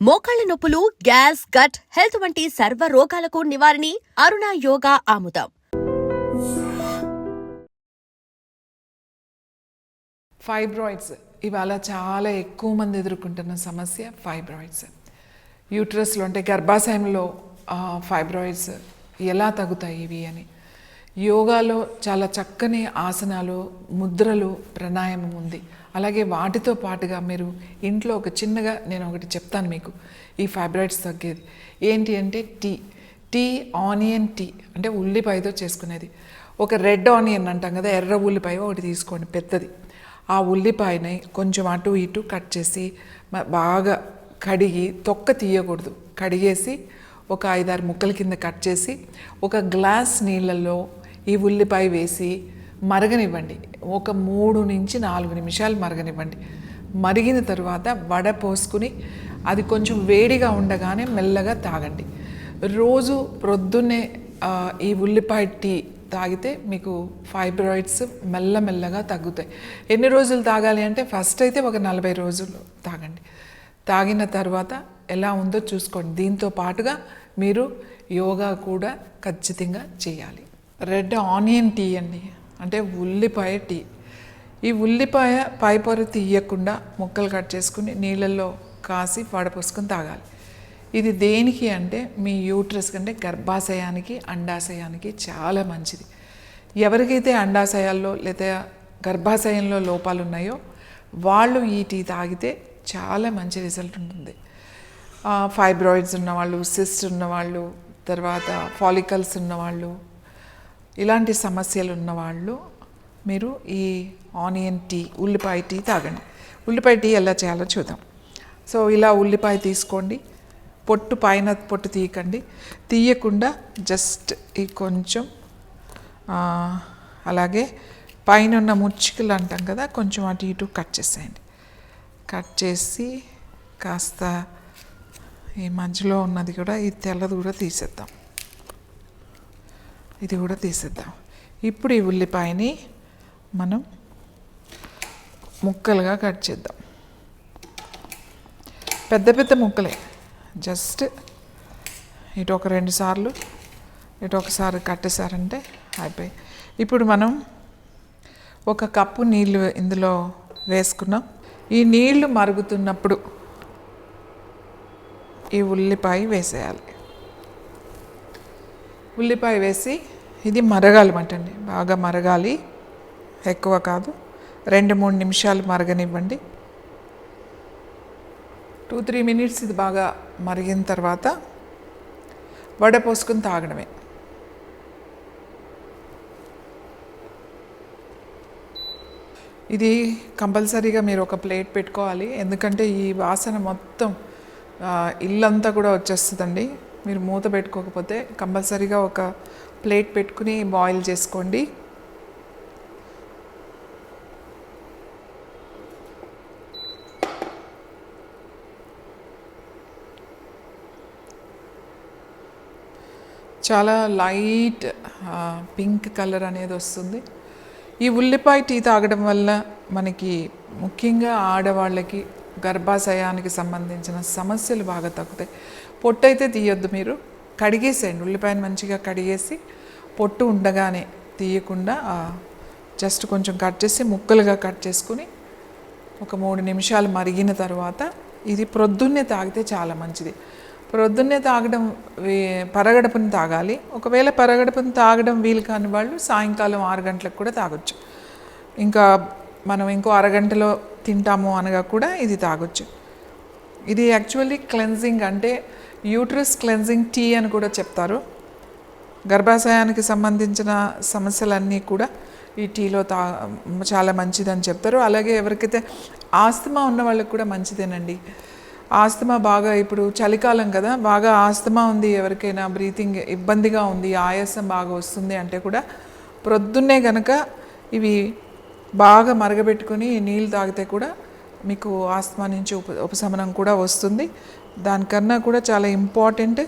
మోకాళ్ళ నొప్పులు gas gut health వంటి సర్వ రోగాలకు నివారణి అరుణ యోగా ఆముదం. ఫైబ్రాయిడ్స్ ఇవాళ చాలా ఎక్కువ మంది ఎదుర్కొంటున్న సమస్య ఫైబ్రాయిడ్స్ యూట్రస్లో అంటే గర్భాశయంలో ఫైబ్రాయిడ్స్ ఎలా తగ్గుతాయి ఇవి అని. యోగాలో చాలా చక్కని ఆసనాలు ముద్రలు ప్రాణాయామం ఉంది. అలాగే వాటితో పాటుగా మీరు ఇంట్లో ఒక చిన్నగా నేను ఒకటి చెప్తాను మీకు. ఈ ఫైబ్రాయిడ్స్ తగ్గేది. ఏంటి అంటే టీ. టీ ఆనియన్ టీ అంటే ఉల్లిపాయతో చేసుకునేది. ఒక రెడ్ ఆనియన్ అంటాం కదా ఎర్ర ఉల్లిపాయ ఒకటి తీసుకోండి పెద్దది. ఆ ఉల్లిపాయని కొంచెం అటు ఇటు కట్ చేసి బాగా కడిగి తొక్క తీయకూడదు. కడిగేసి ఒక ఐదారు ముక్కల కింద కట్ చేసి ఒక గ్లాస్ నీళ్ళల్లో ఈ ఉల్లిపాయ వేసి మరగనివ్వండి. ఒక మూడు నుంచి నాలుగు నిమిషాలు మరగనివ్వండి. మరిగిన తర్వాత వడ పోసుకుని అది కొంచెం వేడిగా ఉండగానే మెల్లగా తాగండి. రోజు ప్రొద్దున్నే ఈ ఉల్లిపాయ టీ తాగితే మీకు ఫైబ్రాయిడ్స్ మెల్లమెల్లగా తగ్గుతాయి. ఎన్ని రోజులు తాగాలి అంటే ఫస్ట్ అయితే ఒక నలభై రోజులు తాగండి. తాగిన తర్వాత ఎలా ఉందో చూసుకోండి. దీంతో పాటుగా మీరు యోగా కూడా ఖచ్చితంగా చేయాలి. రెడ్ ఆనియన్ టీ అండి. అంటే ఉల్లిపాయ టీ. ఈ ఉల్లిపాయ పైపొర తీయకుండా ముక్కలు కట్ చేసుకుని నీళ్ళల్లో కాసి వడపోసుకొని తాగాలి. ఇది దేనికి అంటే మీ యూట్రస్ కంటే గర్భాశయానికి అండాశయానికి చాలా మంచిది. ఎవరికైతే అండాశయాల్లో లేదా గర్భాశయంలో లోపాలు ఉన్నాయో వాళ్ళు ఈ టీ తాగితే చాలా మంచి రిజల్ట్ ఉంటుంది. ఫైబ్రాయిడ్స్ ఉన్నవాళ్ళు సిస్ట్ ఉన్నవాళ్ళు తర్వాత ఫాలికల్స్ ఉన్నవాళ్ళు ఇలాంటి సమస్యలు ఉన్నవాళ్ళు మీరు ఈ ఆనియన్ టీ ఉల్లిపాయ టీ తాగండి. ఉల్లిపాయ టీ ఎలా చేయాలో చూద్దాం. సో ఇలా ఉల్లిపాయ తీసుకోండి. పొట్టు పైన పొట్టు తీయకండి. తీయకుండా జస్ట్ ఈ కొంచెం అలాగే పైన ఉన్న ముచ్చికలు అంటాం కదా కొంచెం అటు ఇటు కట్ చేసేయండి. కట్ చేసి కాస్త ఈ మధ్యలో ఉన్నది కూడా ఈ తెల్లది కూడా తీసేద్దాం. ఇది కూడా తీసేద్దాం. ఇప్పుడు ఈ ఉల్లిపాయని మనం ముక్కలుగా కట్ చేద్దాం. పెద్ద పెద్ద ముక్కలే. జస్ట్ ఇటు ఒక రెండు సార్లు ఇటు ఒకసారి కట్టేశారంటే అయిపోయి. ఇప్పుడు మనం ఒక కప్పు నీళ్ళు ఇందులో వేసుకున్నాం. ఈ నీళ్ళు మరుగుతున్నప్పుడు ఈ ఉల్లిపాయ వేసేయాలి. ఉల్లిపాయ వేసి ఇది మరగాలి మటండి బాగా మరగాలి. ఎక్కువ కాదు. రెండు మూడు నిమిషాలు మరగనివ్వండి. టూ త్రీ మినిట్స్ ఇది బాగా మరిగిన తర్వాత వడపోసుకుని తాగడమే. ఇది కంపల్సరీగా మీరు ఒక ప్లేట్ పెట్టుకోవాలి. ఎందుకంటే ఈ వాసన మొత్తం ఇల్లంతా కూడా వచ్చేస్తుందండి. మీరు మూత పెట్టుకోకపోతే కంపల్సరీగా ఒక ప్లేట్ పెట్టుకుని బాయిల్ చేసుకోండి. చాలా లైట్ పింక్ కలర్ అనేది వస్తుంది. ఈ ఉల్లిపాయ టీ తాగడం వల్ల మనకి ముఖ్యంగా ఆడవాళ్ళకి గర్భాశయానికి సంబంధించిన సమస్యలు బాగా తగ్గుతాయి. పొట్టు అయితే తీయొద్దు మీరు. కడిగేసేయండి. ఉల్లిపాయను మంచిగా కడిగేసి పొట్టు ఉండగానే తీయకుండా జస్ట్ కొంచెం కట్ చేసి ముక్కలుగా కట్ చేసుకుని ఒక మూడు నిమిషాలు మరిగిన తర్వాత ఇది ప్రొద్దున్నే తాగితే చాలా మంచిది. ప్రొద్దున్నే తాగడం వే- పరగడపుని తాగాలి. ఒకవేళ పరగడపుని తాగడం వీలు కాని వాళ్ళు సాయంకాలం ఆరు గంటలకు కూడా తాగొచ్చు. ఇంకా మనం ఇంకో అరగంటలో తింటాము అనగా కూడా ఇది తాగొచ్చు. ఇది యాక్చువల్లీ క్లెన్జింగ్ అంటే యూట్రస్ క్లెన్జింగ్ టీ అని కూడా చెప్తారు. గర్భాశయానికి సంబంధించిన సమస్యలన్నీ కూడా ఈ టీలో తా చాలా మంచిదని చెప్తారు. అలాగే ఎవరికైతే ఆస్తమా ఉన్న వాళ్ళకి కూడా మంచిదేనండి. ఆస్తమా బాగా ఇప్పుడు చలికాలం కదా బాగా ఆస్తమా ఉంది ఎవరికైనా బ్రీతింగ్ ఇబ్బందిగా ఉంది ఆయాసం బాగా వస్తుంది అంటే కూడా ప్రొద్దున్నే గనక ఇవి బాగా మరగబెట్టుకొని నీళ్ళు తాగితే కూడా మీకు ఆస్తమా నుంచి ఉప ఉపశమనం కూడా వస్తుంది. దానికన్నా కూడా చాలా ఇంపార్టెంట్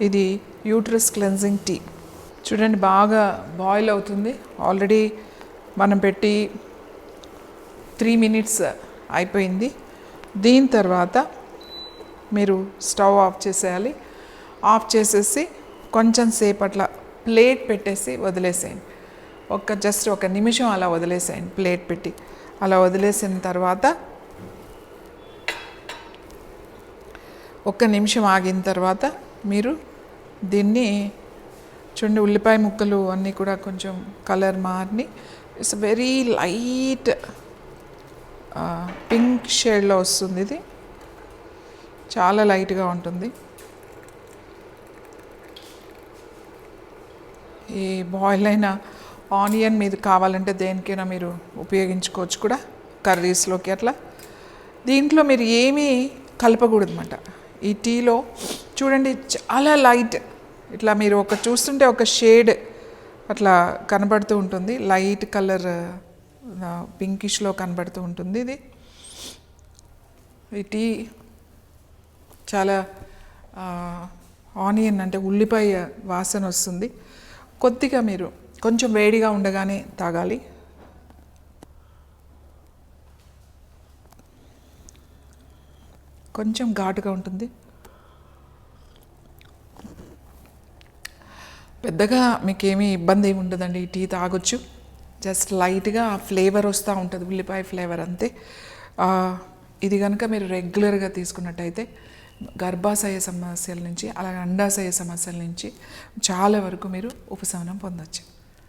ఇది యూట్రస్ క్లెన్జింగ్ టీ. చూడండి బాగా బాయిల్ అవుతుంది. ఆల్రెడీ మనం పెట్టి త్రీ మినిట్స్ అయిపోయింది. దీని తర్వాత మీరు స్టవ్ ఆఫ్ చేసేయాలి. ఆఫ్ చేసేసి కొంచెం సేపు అట్లా ప్లేట్ పెట్టేసి వదిలేసేయండి. ఒక జస్ట్ ఒక నిమిషం అలా వదిలేసేయండి ప్లేట్ పెట్టి. అలా వదిలేసిన తర్వాత ఒక్క నిమిషం ఆగిన తర్వాత మీరు దీన్ని చూడండి ఉల్లిపాయ ముక్కలు అన్నీ కూడా కొంచెం కలర్ మారిని. ఇట్స్ వెరీ లైట్ పింక్ షేడ్లో వస్తుంది ఇది. చాలా లైట్గా ఉంటుంది. ఈ బాయిల్ అయిన ఆనియన్ మీద కావాలంటే దేనికైనా మీరు ఉపయోగించుకోవచ్చు కూడా కర్రీస్లోకి అట్లా. దీంట్లో మీరు ఏమీ కలపకూడదు అన్నమాట ఈ టీలో చూడండి చాలా లైట్. ఇట్లా మీరు ఒక చూస్తుంటే ఒక షేడ్ అట్లా కనబడుతూ ఉంటుంది. లైట్ కలర్ పింకిష్లో కనబడుతూ ఉంటుంది ఇది. ఈ టీ చాలా ఆనియన్ అంటే ఉల్లిపాయ వాసన వస్తుంది. కొద్దిగా మీరు కొంచెం వేడిగా ఉండగానే తాగాలి. కొంచెం ఘాటుగా ఉంటుంది. పెద్దగా మీకేమీ ఇబ్బంది ఏమి ఉండదండి. ఈ టీ తాగొచ్చు. జస్ట్ లైట్గా ఫ్లేవర్ వస్తూ ఉంటుంది. ఉల్లిపాయ ఫ్లేవర్ అంతే. ఇది కనుక మీరు రెగ్యులర్గా తీసుకున్నట్టయితే గర్భాశయ సమస్యల నుంచి అలాగే అండాశయ సమస్యల నుంచి చాలా వరకు మీరు ఉపశమనం పొందొచ్చు.